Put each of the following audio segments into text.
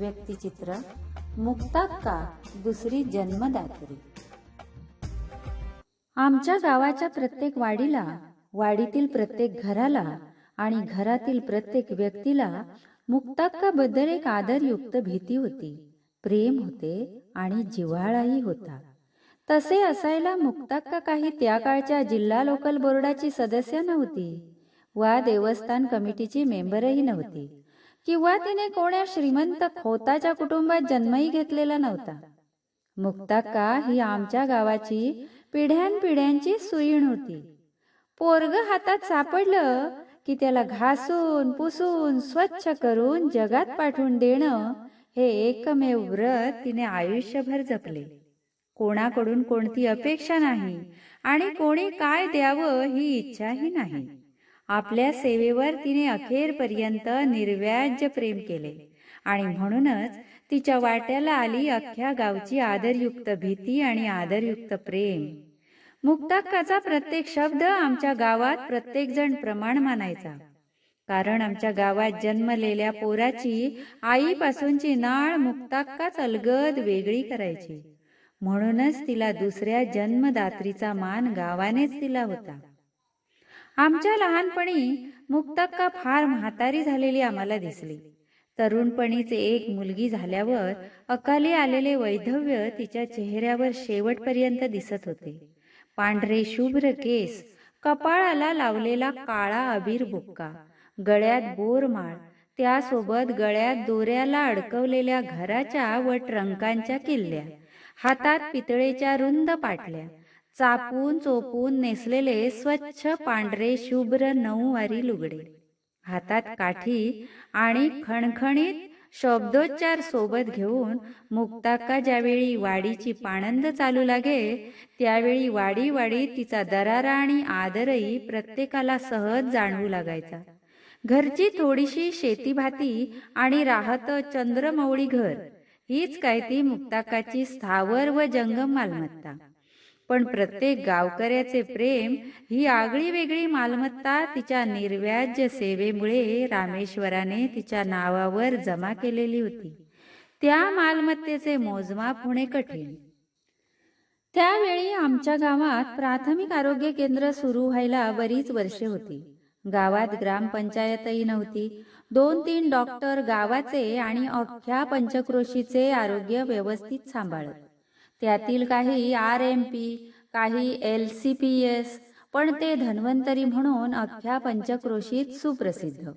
व्यक्तिचित्र मुक्ताक्का दुसरी जन्मदात्री आमच्या गावाच्या प्रत्येक वाडीला वाडीतील प्रत्येक घराला आणि घरातील प्रत्येक व्यक्तीला मुक्ताक्का बद्दल एक आदरयुक्त भीती होती प्रेम होते आणि जिव्हाळाही होता. तसे असायला मुक्ताक्का काही त्या काळच्या जिल्हा लोकल बोर्डाची सदस्य नव्हती वा देवस्थान कमिटीची मेंबरही नव्हती. किंवा तिने कोण्या श्रीमंत खोताच्या कुटुंबात जन्मही घेतलेला नव्हता. मुक्ताक्का ही आमच्या गावाची पिढ्यानपिढ्यांची सुईण होती. पोरग हातात सापडलं की त्याला घासून पुसून स्वच्छ करून जगात पाठवून देणं हे एकमेव व्रत तिने आयुष्यभर जपले. कोणाकडून कोणती अपेक्षा नाही आणि कोणी काय द्यावं ही इच्छाही नाही. आपल्या सेवेवर तिने अखेरपर्यंत निर्व्याज्य प्रेम केले. आणि म्हणूनच तिच्या वाट्याला आली अख्ख्या गावची आदरयुक्त भीती आणि आदरयुक्त प्रेम. मुक्ताक्काचा प्रत्येक शब्द आमच्या गावात प्रत्येक जण प्रमाण मानायचा. कारण आमच्या गावात जन्मलेल्या पोराची आईपासूनची नाळ मुक्ताक्काच अलगद वेगळी करायची. म्हणूनच तिला दुसऱ्या जन्मदात्रीचा मान गावानेच दिला होता. आमच्या लहानपणी मुक्ताक्का फार म्हातारी झालेली आम्हाला दिसली. तरुणपणीचे एक मुलगी झाल्यावर अकाली आलेले वैधव्य तिच्या चेहऱ्यावर शेवटपर्यंत दिसत होते. पांढरे शुभ्र केस कपाळाला लावलेला काळा अबीर बुक्का गळ्यात बोरमाळ त्यासोबत गळ्यात दोऱ्याला अडकवलेल्या घराच्या व ट्रंकांच्या किल्ल्या हातात पितळेच्या रुंद पाटल्या चापून चोपून नेसलेले स्वच्छ पांढरे शुभ्र नऊवारी लुगडे. हातात काठी आणि खणखणीत शब्दोच्चार सोबत घेऊन मुक्ताक्का ज्यावेळी वाडीची पाणंद चालू लागे त्यावेळी वाडी वाडी तिचा दरारा आणि आदरही प्रत्येकाला सहज जाणवू लागायचा. घरची थोडीशी शेतीभाती आणि राहत चंद्रमौळी घर हीच काय ती मुक्ताकाची स्थावर व जंगम मालमत्ता. पण प्रत्येक गावकऱ्याचे प्रेम ही आगळी वेगळी मालमत्ता तिच्या निर्व्याज्य सेवेमुळे रामेश्वराने तिच्या नावावर जमा केलेली होती. त्या मालमत्तेचे मोजमाप होणे कठीण. त्यावेळी आमच्या गावात प्राथमिक आरोग्य केंद्र सुरू व्हायला बरीच वर्षे होती. गावात ग्रामपंचायतही नव्हती. दोन तीन डॉक्टर गावाचे आणि अख्ख्या पंचक्रोशीचे आरोग्य व्यवस्थित सांभाळत. त्यातील काही आर एम पी काही एल सी पी एस पण ते धन्वंतरी म्हणून अख्ख्या पंचक्रोशीत सुप्रसिद्ध.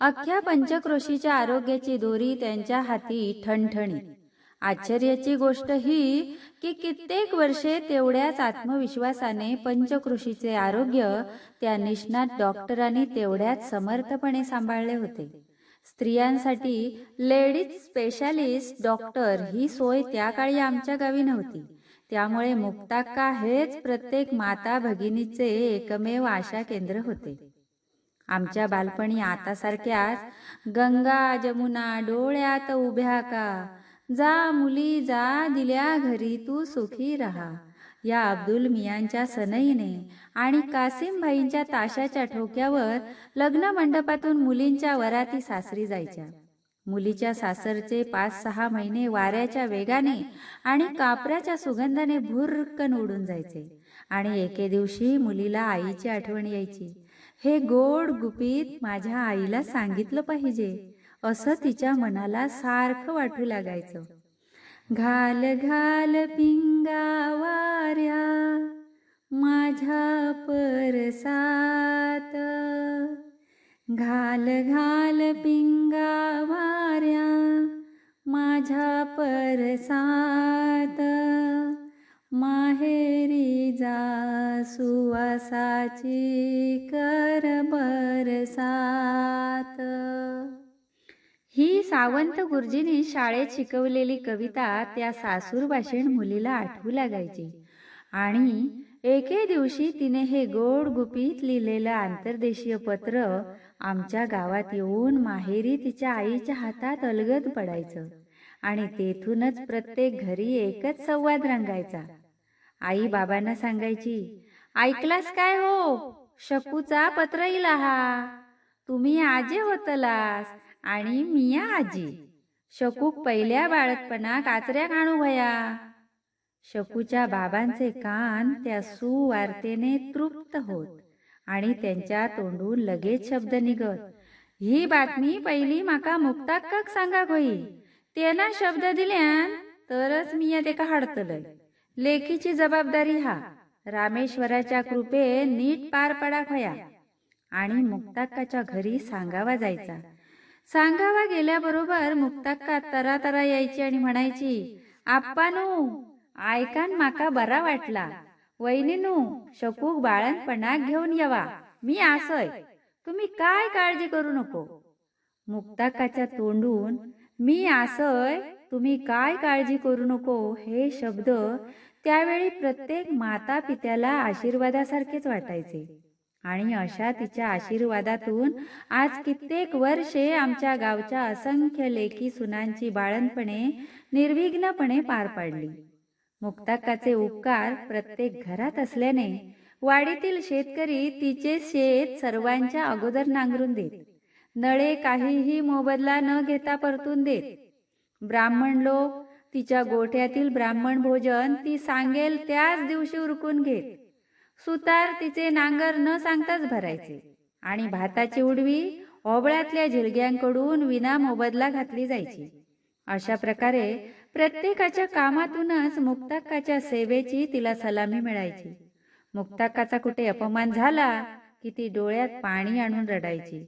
अख्ख्या पंचक्रोशीच्या आरोग्याची दोरी त्यांच्या हाती ठणठणीत. आश्चर्याची गोष्ट ही की कित्येक वर्षे तेवढ्याच आत्मविश्वासाने पंचकृषीचे आरोग्य त्या निष्णात डॉक्टरांनी तेवढ्याच समर्थपणे सांभाळले होते. स्त्रियांसाठी लेडीज स्पेशालिस्ट डॉक्टर ही सोय त्या काळी आमच्या गावी नव्हती. त्यामुळे मुक्ताक्का हेच प्रत्येक माता भगिनीचे एकमेव आशा केंद्र होते. आमच्या बालपणी आता सारख्याच गंगा जमुना डोळ्यात उभ्या का? जा मुली जा दिल्या घरी तू सुखी राहा. या अब्दुल मियांच्या सनईने आणि कासिमभाईंच्या ताशाच्या ठोक्यावर लग्न मंडपातून मुलींच्या वराती सासरी जायच्या. मुलीच्या सासरचे पाच सहा महिने वाऱ्याच्या वेगाने आणि कापऱ्याच्या सुगंधाने भुरकन उडून जायचे आणि एके दिवशी मुलीला आईची आठवण यायची. हे गोड गुपित माझ्या आईला सांगितलं पाहिजे. असं तिच्या मनाला सारखं वाटू लागायचं. घाल घाल पिंगा वाऱ्या माझ्या परसात. घाल घाल पिंगा वाऱ्या माझ्या परसात. माहेरी जा सुवासाची कर बरसात. ही सावंत गुरुजींनी शाळेत शिकवलेली कविता त्या सासूरभाषीण मुलीला आठवू लागायची. आणि एके दिवशी तिने हे गोड गुपित लिहिलेलं आंतरदेशीय पत्र आमच्या गावात येऊन माहेरी तिच्या आईच्या हातात अलगद पडायचं आणि तेथूनच प्रत्येक घरी एकच संवाद रंगायचा. आई बाबांना सांगायची ऐकलास काय हो? शकूचा पत्र येईल हा तुम्ही आजे होतलास. आणि मिया आजी. शकूक पहिल्या बाळकपणा काचऱ्या काणू भया शकूच्या बाबांचे कान त्या सुवार्तेने तृप्त होत आणि त्यांच्या तोंडून लगेच शब्द निघत. ही बातमी पहिली माका मुक्ताक्काक सांगाक होई तेना शब्द दिल्यान तरच मी तेका हाडतलय. लेखीची जबाबदारी हा. रामेश्वराच्या कृपे नीट पार पडाक होया. आणि मुक्ताक्काच्या घरी सांगावा जायचा. सांगावा गेल्याबरोबर मुक्ताक्का तरा तरा यायची आणि म्हणायची आप्पानू ऐकान माका बरा वाटला. वहिनीनू शकूक बाळणपणा घेऊन यावा. मी आसय. तुम्ही काय काळजी करू नको. मुक्ताकाच्या तोंडून मी आसय तुम्ही काय काळजी करू नको हे शब्द त्यावेळी प्रत्येक माता पित्याला आशीर्वादासारखेच वाटायचे. आणि अशा तिच्या आशीर्वादातून आज कित्येक वर्षे आमच्या गावच्या असंख्य लेखी सुनांची बाळणपणे निर्विघ्नपणे पार पाडली. मुक्ताकाचे उपकार प्रत्येक घरात असल्याने वाडीतील शेतकरी तिचे शेत सर्वांच्या अगोदर नांगरून देत. नळे काहीही मोबदला न घेता परतून देत. ब्राह्मण लोक तिच्या गोठ्यातील ब्राह्मण भोजन ती सांगेल त्याच दिवशी उरकून घेत. सुतार तिचे नांगर न सांगताच भरायचे. आणि भाताची उडवी ओबळ्यातल्या झिलग्यांकडून विना मोबदला घातली जायची. अशा प्रकारे प्रत्येकाच्या कामातूनच मुक्ताक्काच्या सेवेची तिला सलामी मिळायची. मुक्ताक्काचा कुठे अपमान झाला की ती डोळ्यात पाणी आणून रडायची.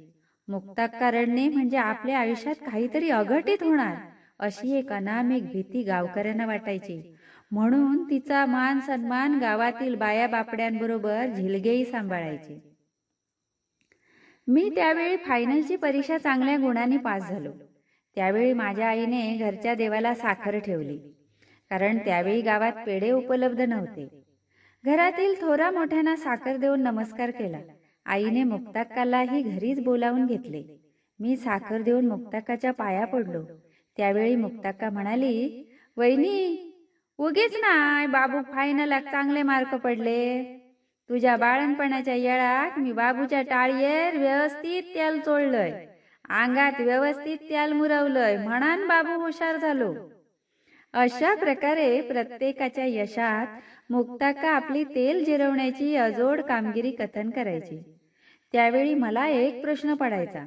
मुक्ताक्का रडणे म्हणजे आपल्या आयुष्यात काहीतरी अघटित होणार अशी एक अनामिक भीती गावकऱ्यांना वाटायची. म्हणून तिचा मान सन्मान गावातील बाया बापड्यांबरोबर झिलगेही सांभाळायचे. मी त्यावेळी फायनलची परीक्षा चांगल्या गुणांनी पास झालो. त्यावेळी माझ्या आईने घरच्या देवाला साखर ठेवली कारण त्यावेळी गावात पेढे उपलब्ध नव्हते. घरातील थोरा मोठ्यांना साखर देऊन नमस्कार केला. आईने मुक्ताक्कालाही घरीच बोलावून घेतले. मी साखर देऊन मुक्ताक्काच्या पाया पडलो. त्यावेळी मुक्ताक्का म्हणाली वहिनी उगीच नाय बाबू फायनल चांगले मार्क पडले. तुझ्या बाळणपणाच्या येळाक मी बाबूच्या टाळीयर व्यवस्थित तेल चोळलंय. अंगात व्यवस्थित तेल मुरवलंय म्हणान बाबू हुशार झालो. अशा प्रकारे प्रत्येकाच्या यशात मुक्ताका आपली तेल जिरवण्याची अजोड कामगिरी कथन करायची? त्यावेळी मला एक प्रश्न पडायचा.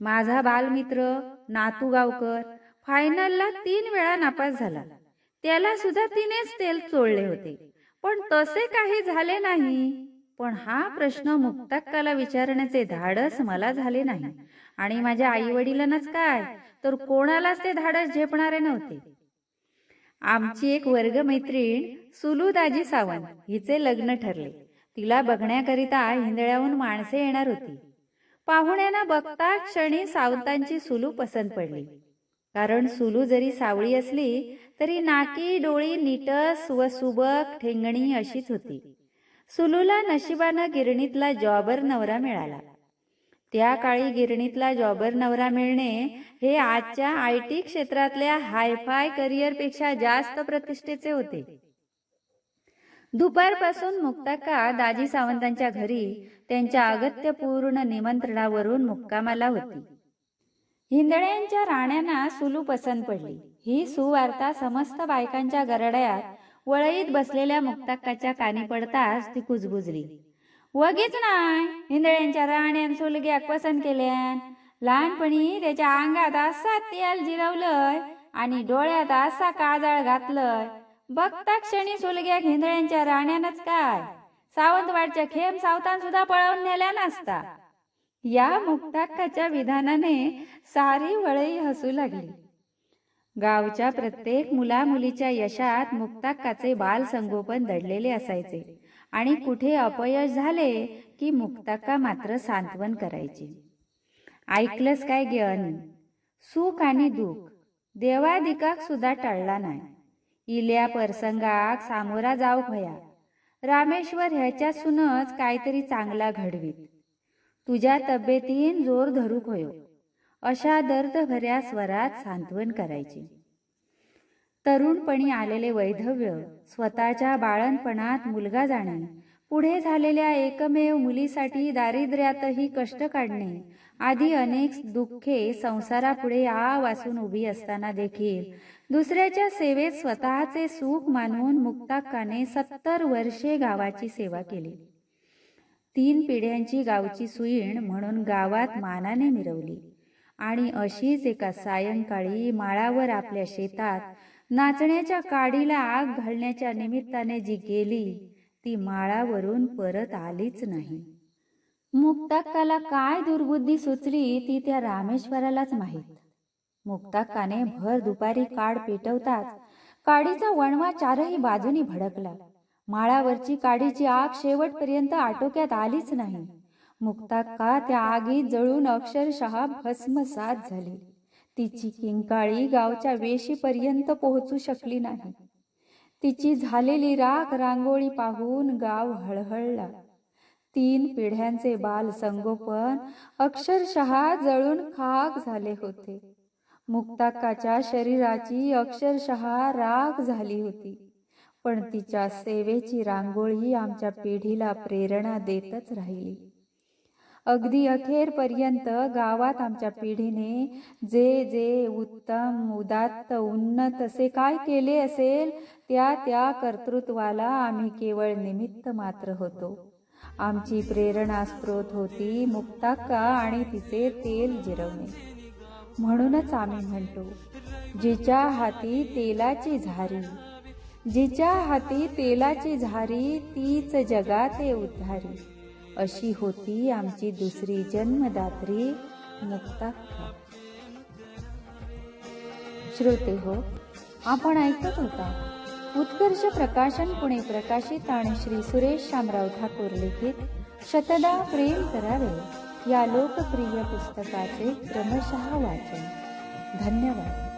माझा बालमित्र नातू गावकर फायनलला तीन वेळा नापास झाला. त्याला सुद्धा तिनेच तेल चोळले होते. पण तसे काही झाले नाही. पण हा प्रश्न मुक्ताक्काला विचारण्याचे धाडस मला झाले नाही. आणि माझ्या आई वडिलांनाच काय? तर कोणालाच ते धाडस झेपणारे नव्हते. आमची एक वर्गमैत्रीण सुलूदाजी सावंत हिचे लग्न ठरले. तिला बघण्याकरिता हिंदळ्याहून माणसे येणार होती. पाहुण्यांना बघता क्षणी सावंतांची सुलू पसंत पडली. कारण सुलू जरी सावळी असली तरी नाकी डोळी नीटस व सुबक ठेंगणी अशीच होती. सुलूला नशिबानं गिरणीतला जॉबर नवरा मिळाला. त्या काळी गिरणीतला जॉबर नवरा मिळणे हे आजच्या आय टी क्षेत्रातल्या हायफाय करिअरपेक्षा जास्त प्रतिष्ठेचे होते. दुपारपासून मुक्ताका दाजी सावंतांच्या घरी त्यांच्या अगत्यपूर्ण निमंत्रणावरून मुक्कामाला होती. हिंदळ्यांच्या राण्यांना सुलू पसंत पडली. ही सुवार्ता समस्त बायकांच्या गरड्यात वळईत बसलेल्या मुक्ताक्काच्या कानी पडताच ती कुजबुजली. वगीच नाय हिंदळ्यांच्या राण्यान सुलग्याक पसंत केल्यान. लहानपणी त्याच्या अंगात असा तेल जिरवलंय आणि डोळ्यात असा काजळ घातलंय. बघता क्षणी सुलग्याक हिंदळ्यांच्या राण्यानच काय? सावंतवाडच्या खेम सावतान सुद्धा पळवून नेल्या नसता. या मुक्ताक्काच्या विधानाने सारी वळई हसू लागली. गावच्या प्रत्येक मुला मुलीच्या यशात मुक्ताक्काचे बाल संगोपन दडलेले असायचे आणि कुठे अपयश झाले की मुक्ताक्का मात्र सांत्वन करायची. ऐकलंच काय ज्ञान सुख आणि दुःख. देवादिकाक सुद्धा टळला नाही. इल्या प्रसंगाक सामोरा जाऊ भया रामेश्वर ह्याच्यासूनच काहीतरी चांगला घडवीत. तुझ्या तब्येतीन जोर धरूक होयो. अशा दर्दभऱ्या स्वरात सांत्वन करायचे. तरुणपणी आलेले वैधव्य स्वतःच्या बाळणपणात मुलगा जाणे पुढे झालेल्या एकमेव मुलीसाठी दारिद्र्यातही कष्ट काढणे आदी अनेक दुःखे संसारापुढे आ वासून उभी असताना देखील दुसऱ्याच्या सेवेत स्वतःचे सुख मानून मुक्ताक्काने सत्तर वर्षे गावाची सेवा केली. तीन पिढ्यांची गावची सुईण म्हणून गावात मानाने मिरवली. आणि अशीच एका सायंकाळी माळावर आपल्या शेतात नाचण्याच्या काडीला आग घालण्याच्या निमित्ताने जी गेली ती माळावरून परत आलीच नाही. मुक्ताक्काला काय दुर्बुद्धी सुचली ती त्या रामेश्वरालाच माहीत. मुक्ताक्काने भर दुपारी काड पेटवताच काडीचा वणवा चारही बाजूनी भडकला. माळावरची काडीची आग शेवटपर्यंत आटोक्यात आलीच नाही. मुक्ताक्का त्या आगीत जळून अक्षरशः भस्मसात झाली. तिची किंकाळी गावच्या वेशीपर्यंत पोहोचू शकली नाही. तिची झालेली राख रांगोळी पाहून गाव हळहळला. तीन पिढ्यांचे बाल संगोपन अक्षरशः जळून खाक झाले होते. मुक्ताक्काच्या शरीराची अक्षरशः राख झाली होती. पण तिच्या सेवेची रांगोळी आमच्या पिढीला प्रेरणा देतच राहिली. अगदी अखेरपर्यंत गावात आमच्या पिढीने जे जे उत्तम उदात्त उन्नत असे काय केले असेल त्या त्या कर्तृत्वाला आम्ही केवळ निमित्त मात्र होतो. आमची प्रेरणा स्रोत होती मुक्ताक्का आणि तिचे तेल जिरवणे. म्हणूनच आम्ही म्हणतो जिच्या हाती तेलाची झारी जिच्या हाती तेलाची झारी तीच जगाते उद्धारी. अशी होती आमची दुसरी जन्मदात्री मुक्ताक्का श्रोते हो आपण ऐकत होता. उत्कर्ष प्रकाशन पुणे प्रकाशित आणि श्री सुरेश शामराव ठाकूर लिखित शतदा प्रेम करावे या लोकप्रिय पुस्तकाचे क्रमशः वाचन. धन्यवाद.